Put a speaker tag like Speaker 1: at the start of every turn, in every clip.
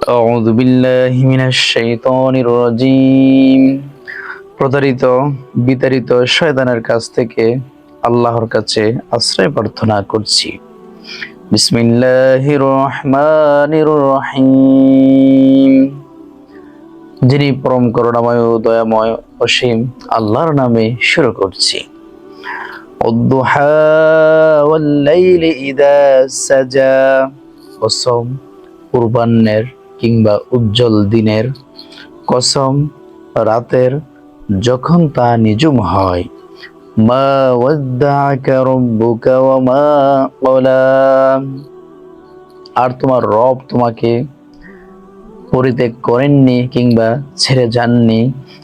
Speaker 1: أعوذ بالله من الشيطان الرجيم প্রতারিত বিতাড়িত শয়তানের কাছ থেকে আল্লাহর কাছে আশ্রয় প্রার্থনা করছি বিসমিল্লাহির রহমানির রহিম যিনি পরম করুণাময় ও দয়াময় অসীম আল্লাহর নামে শুরু করছি والضحى والليل إذا سجى কসম পূর্বাহ্নের কিংবা উজ্জ্বল দিনের কসম রাতের যখন তা নিজুম হয়। মা আর তোমার রব তোমাকে পরিত্যাগ করেননি কিংবা ছেড়ে যাননি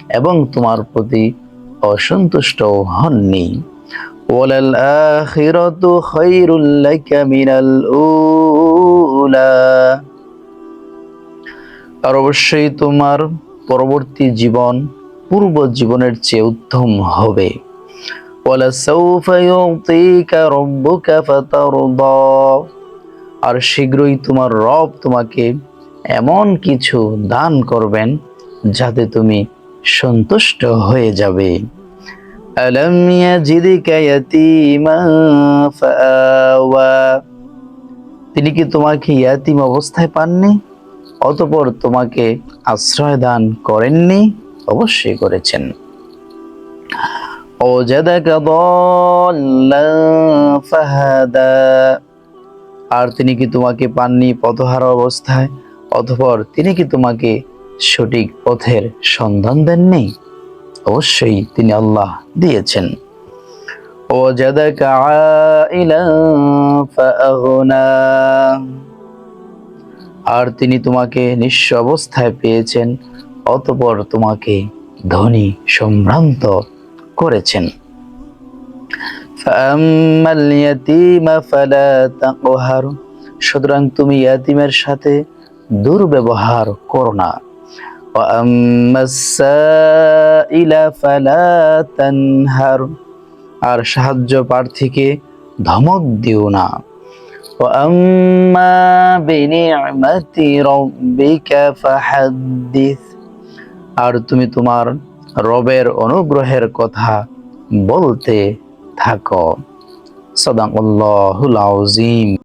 Speaker 1: এবং তোমার প্রতি অসন্তুষ্ট হননি। ওয়ালাল আখিরাতু খায়রুল মিনাল উলা। আর অবশ্যই তোমার পরবর্তী জীবন পূর্ব জীবনের চেয়ে উত্তম হবে وَلَسَوْفَ يُعْطِيكَ رَبُّكَ فَتَرْضَى আর শীঘ্রই তোমার রব তোমাকে এমন কিছু দান করবেন যাতে তুমি সন্তুষ্ট হয়ে যাবে আলম ইয়াজিদিকা ইয়াতীমা ফাআওয়া তিনি কি তোমাকে ইয়াতিম অবস্থায় পাননি অতপর তোমাকে আশ্রয় দান করেননি, অবশ্যই করেছেন। আর তিনি কি তোমাকে পাননি পথহারা অবস্থায়? অতপর তিনি কি তোমাকে সঠিক পথের সন্ধান দেননি? অবশ্যই তিনি আল্লাহ দিয়েছেন। ওজাদাকা আইলান ফাআগনা। আর তিনি তোমাকে নিঃস্ব অবস্থায় পেয়েছেন, অতপর তোমাকে ধনী সম্ভ্রান্ত করেছেন। সুতরাং তুমি ইয়াতিমের সাথে দুর্ব্যবহার করো না। আর সাহায্য প্রার্থীকে ধমক দিও না। وَأَمَّا بِنِعْمَةِ رَبِّكَ فَحَدِّث আর তুমি তোমার রবের অনুগ্রহের কথা বলতে থাকো সদাকাল্লাহুল আযীম